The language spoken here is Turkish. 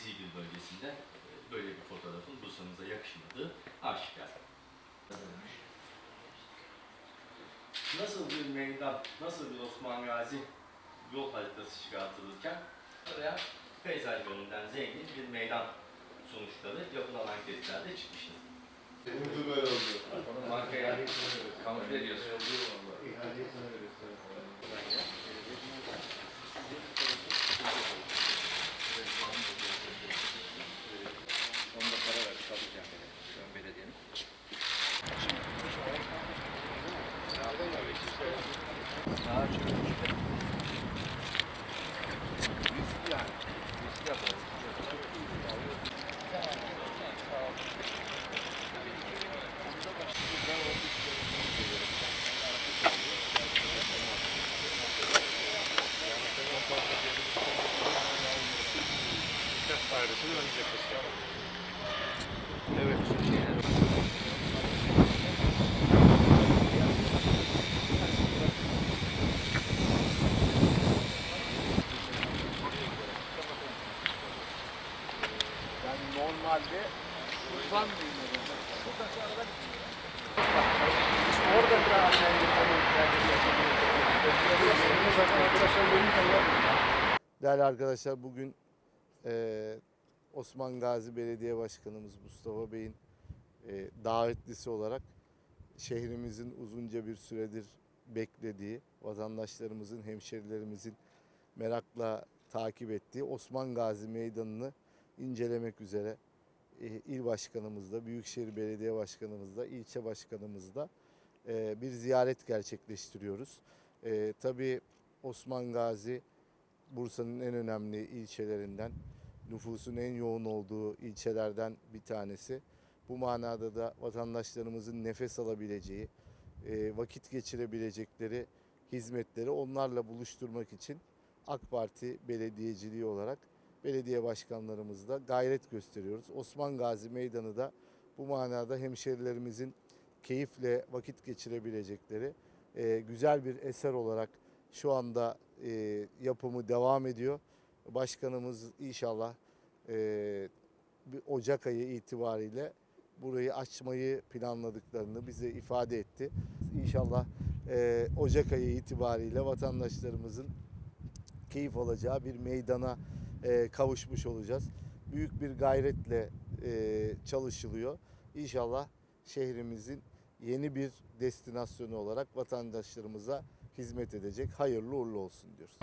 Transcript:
Dizigil bölgesinde e, böyle bir fotoğrafın Bursa'mıza yakışmadığı aşikar. Nasıl bir meydan, nasıl bir Osman Gazi yol haritası çıkartılırken oraya peyzaj yönünden zengin bir meydan sonuçları yapılan anketlerde çıkmıştır. Umut böyle oldu. Bankaya kamufle ediyorsun. Evet, gitmiyor. İşte orada Değerli arkadaşlar bugün eee, Osman Gazi Belediye Başkanımız Mustafa Bey'in eee, davetlisi olarak şehrimizin uzunca bir süredir beklediği, vatandaşlarımızın, hemşerilerimizin merakla takip ettiği Osman Gazi Meydanı'nı incelemek üzere e, il başkanımızla, Büyükşehir Belediye Başkanımızla, ilçe başkanımızla e, bir ziyaret gerçekleştiriyoruz. E, tabii Osman Gazi Bursa'nın en önemli ilçelerinden, nüfusun en yoğun olduğu ilçelerden bir tanesi. Bu manada da vatandaşlarımızın nefes alabileceği, e, vakit geçirebilecekleri hizmetleri onlarla buluşturmak için AK Parti belediyeciliği olarak belediye başkanlarımızla gayret gösteriyoruz. Osman Gazi Meydanı da bu manada hemşerilerimizin keyifle vakit geçirebilecekleri e, güzel bir eser olarak şu anda e, yapımı devam ediyor. Başkanımız inşallah e, Ocak ayı itibariyle burayı açmayı planladıklarını bize ifade etti. İnşallah e, Ocak ayı itibariyle vatandaşlarımızın keyif alacağı bir meydana e, kavuşmuş olacağız. Büyük bir gayretle e, çalışılıyor. İnşallah şehrimizin yeni bir destinasyonu olarak vatandaşlarımıza hizmet edecek. Hayırlı uğurlu olsun diyoruz.